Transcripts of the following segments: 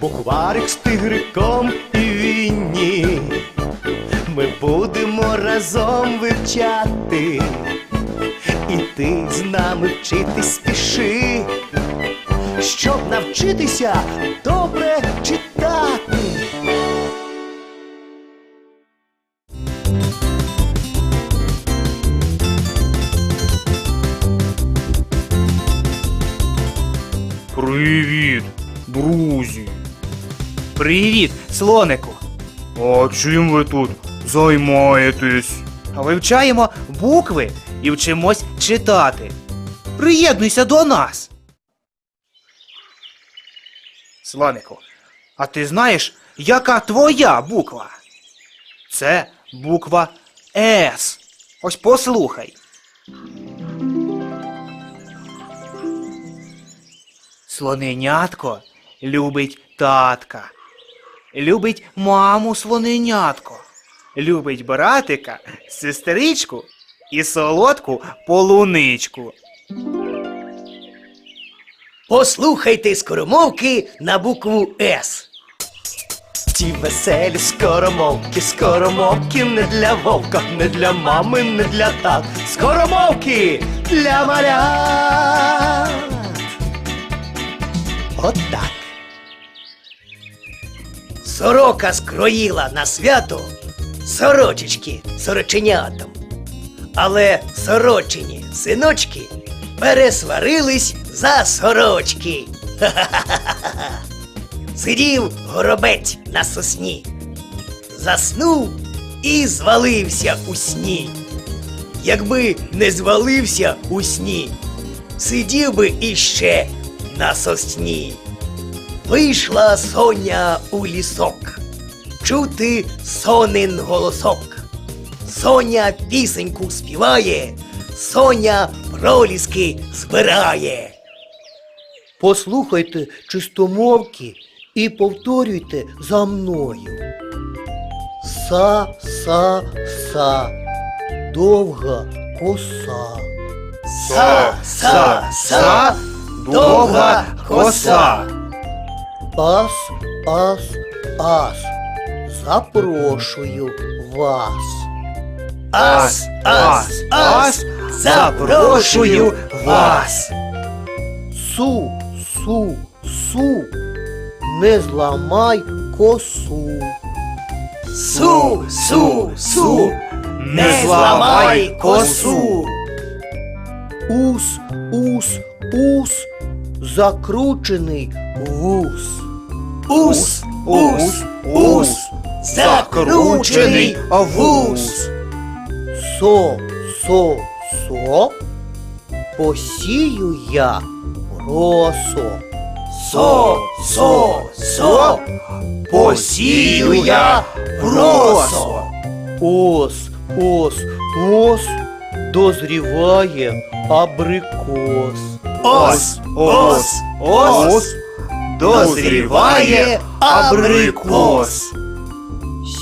Букварик з тигриком і вінні. Ми будемо разом вивчати. І ти з нами вчитись спіши, щоб навчитися добре читати. Привіт, друзі. Привіт, слонику! А чим ви тут займаєтесь? Вивчаємо букви і вчимось читати. Приєднуйся до нас. Слонику, а ти знаєш, яка твоя буква? Це буква С. Ось послухай. Слоненятко любить татка. Любить маму слоненятко. Любить братика, сестричку і солодку полуничку. Послухайте скоромовки на букву С. Ті веселі скоромовки, скоромовки не для вовка, не для мами, не для тат. Скоромовки для малят. Отак. Сорока скроїла на свято сорочечки сороченятам. Але сорочені синочки пересварились за сорочки. Ха-ха-ха-ха-ха. Сидів горобець на сосні, заснув і звалився у сні. Якби не звалився у сні, сидів би іще на сосні. Вийшла соня у лісок, чути сонин голосок. Соня пісеньку співає, Соня проліски збирає. Послухайте чистомовки і повторюйте за мною. Са, са, са, довга коса. Са, са, са, довга коса. Ас, ас, ас, запрошую вас. Ас, ас, ас, запрошую вас. Су, су, су, не зламай косу. Су, су, су, не зламай косу. Ус, ус, ус, закручений вус. Ус, ус, ус, закручений вус. Со, со, со, посію я росо. Со, со, со, посію я росо. Ос, ос, ос, дозріває абрикос. Ос, ос, ос, дозріває абрикос.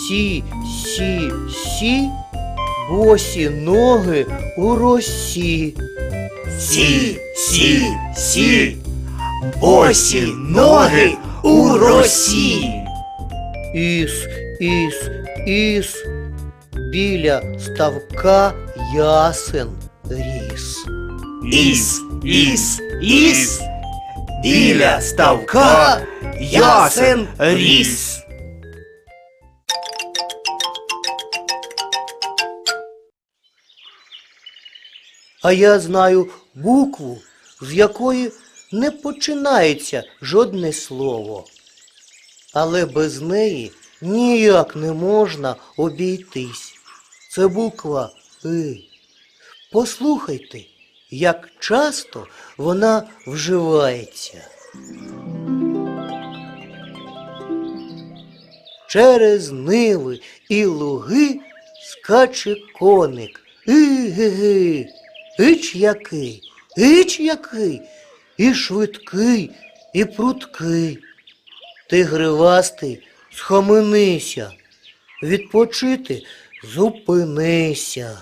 Сі, сі, сі, босі ноги у росі. Сі, сі, сі, босі ноги у росі. Іс, іс, іс, біля ставка ясен ріс. Іс, іс, іс, Біля ставка ясен ріс. А я знаю букву, з якої не починається жодне слово. Але без неї ніяк не можна обійтись. Це буква И. Послухайте, як часто вона вживається. Через ниви і луги скаче коник. І-ги-ги, іч який, іч який, і швидкий, і пруткий. Ти гривастий, схаменися, відпочити зупинися.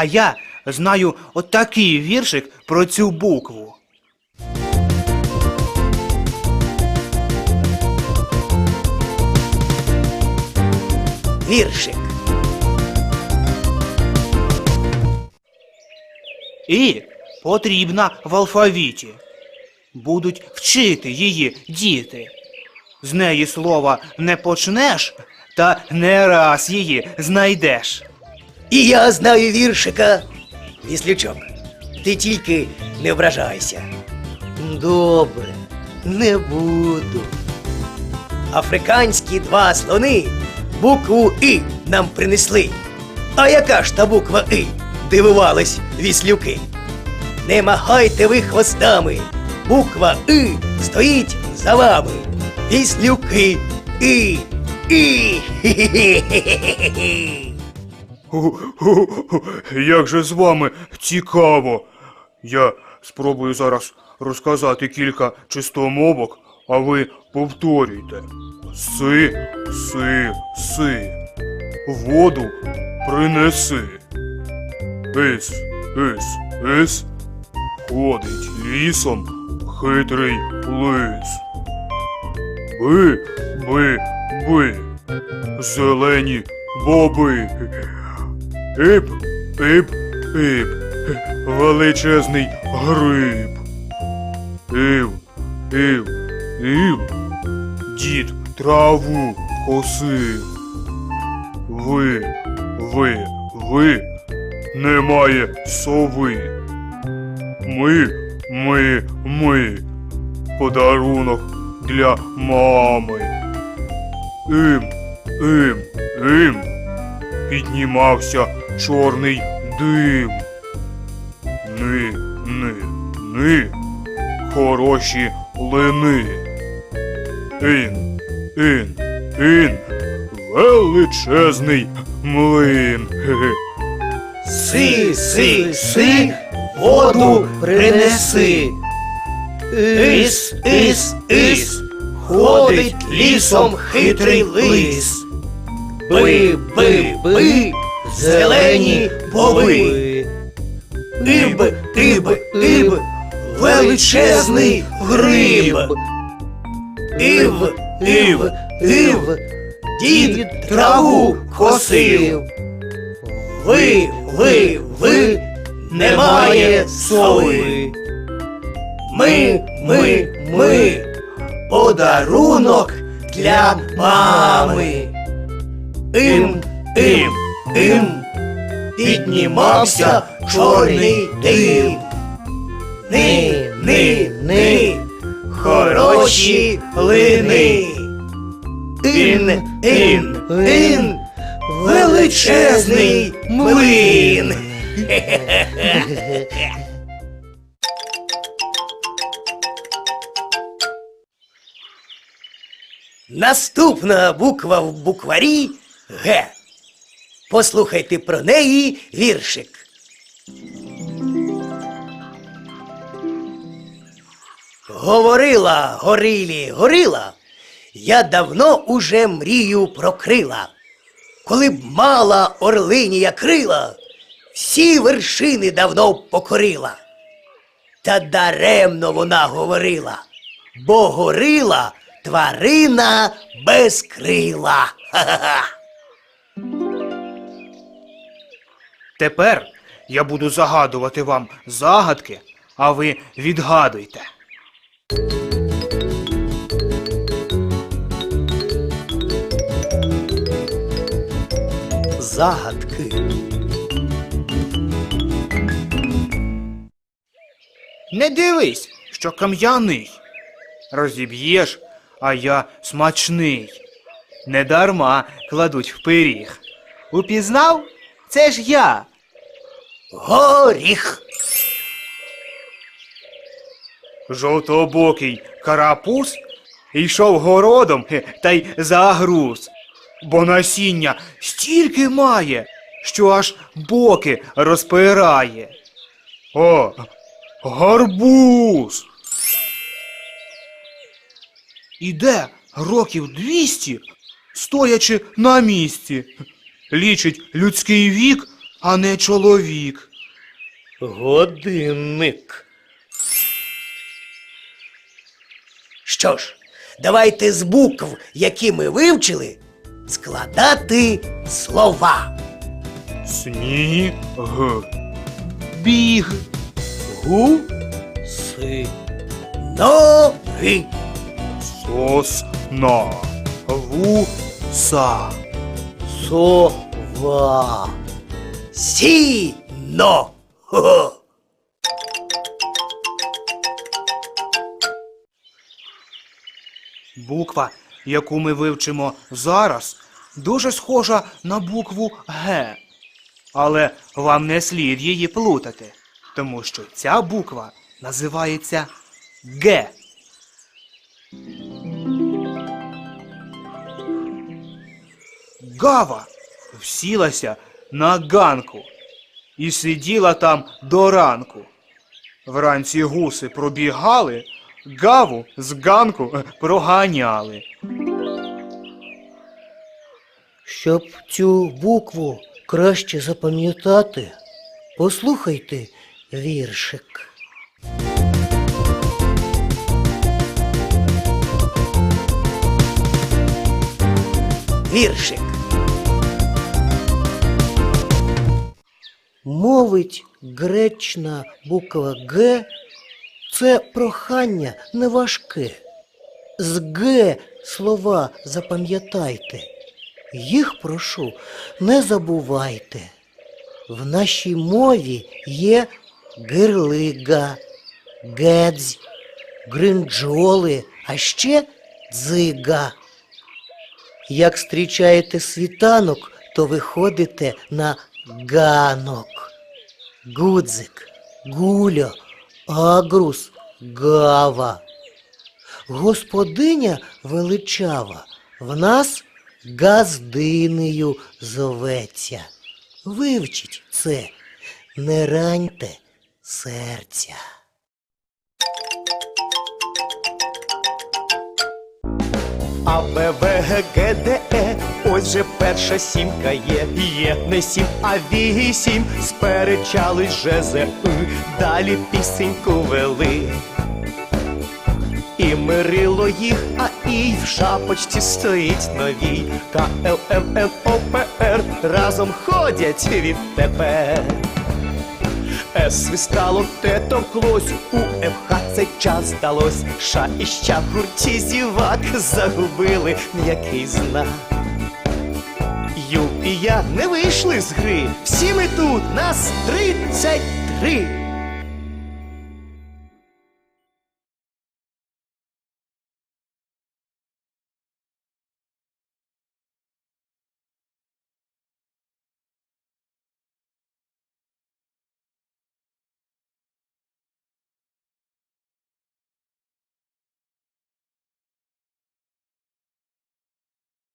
А я знаю отакий віршик про цю букву. Віршик. І потрібна в алфавіті. Будуть вчити її діти. З неї слова не почнеш, та не раз її знайдеш. І я знаю віршика. Віслючок, ти тільки не вражайся. Добре, не буду. Африканські два слони букву І нам принесли. А яка ж та буква І? Дивувались віслюки. Не махайте ви хвостами. Буква І стоїть за вами. Віслюки І. І. Хі-хі-хі-хі-хі-хі. Як же з вами цікаво. Я спробую зараз розказати кілька чистомовок, а ви повторюйте. Си, си, си. Воду принеси. Ис, ис, ис. Ходить лісом хитрий лис. Би, би, би. Зелені боби. Іп, іп, іп. Величезний гриб. Ів, ів, ів. Дід траву косив. Ви, ви, ви. Немає сови. Ми, ми, ми. Подарунок для мами. Ім, ім, ім. Піднімався чорний дим. Ни, ни, ни. Хороші лини. Ін, ін, ін. Величезний млин. Си, си, си, воду принеси. Ис, ис, ис, ходить лісом хитрий лис. Би, би, би, зелені боби. Іб, іб, іб, величезний гриб. Ів, ів, ів, дід траву косив. Ви, ви, ви, немає сови. Ми, ми, ми, подарунок для мами. Ім, ім, ім, піднімався чорний дим. Ни, ни, ни, хороші лини. Ін, ін, ін, величезний млин. Наступна буква в букварі Г. Послухайте про неї віршик. Говорила горилі горила, я давно уже мрію про крила. Коли б мала орлинія крила, всі вершини давно б покорила. Та даремно вона говорила, бо горила тварина без крила. Ха-ха-ха. Тепер я буду загадувати вам загадки, а ви відгадуйте. Загадки. Не дивись, що кам'яний. Розіб'єш, а я смачний. Недарма кладуть в пиріг. Упізнав? Це ж я. Горіх. Жовтобокий карапуз йшов городом та й загруз, бо насіння стільки має, що аж боки розпирає. О, гарбуз. Іде років двісті, стоячи на місці. Лічить людський вік, а не чоловік. Годинник. Що ж, давайте з букв, які ми вивчили, складати слова. Сніг. Біг. Гу, си, ноги. Сосна. Вуса. Сова. Сіно. Хо-хо. Буква, яку ми вивчимо зараз, дуже схожа на букву Г. Але вам не слід її плутати, тому що ця буква називається Г. Гава всілася на ганку і сиділа там до ранку. Вранці гуси пробігали, гаву з ганку е, проганяли. Щоб цю букву краще запам'ятати, послухайте віршик. Віршик. Мовить гречна буква Г це прохання неважке. З Г слова запам'ятайте. Їх прошу, не забувайте. В нашій мові є гирлига, гедзь, гринджоли, а ще дзига. Як зустрічаєте світанок, то виходите на ганок. Гудзик, гуля, агрус, гава. Господиня величава в нас газдинею зоветься. Вивчіть це, не раньте серця. А Б, В, Г, Г, Д, Е, ось же перша сімка є, є не сім, а вісім. Сперечались же з далі пісеньку вели. І мирило їх, а і в шапочці стоїть новій. К, Л, М, Н, О, П, Р разом ходять відтепер. С свистало, те товклось, у ФХ цей час здалось. Ша і ща гурті зівак загубили м'який знак. Ю і я не вийшли з гри. Всі ми тут, нас тридцять три.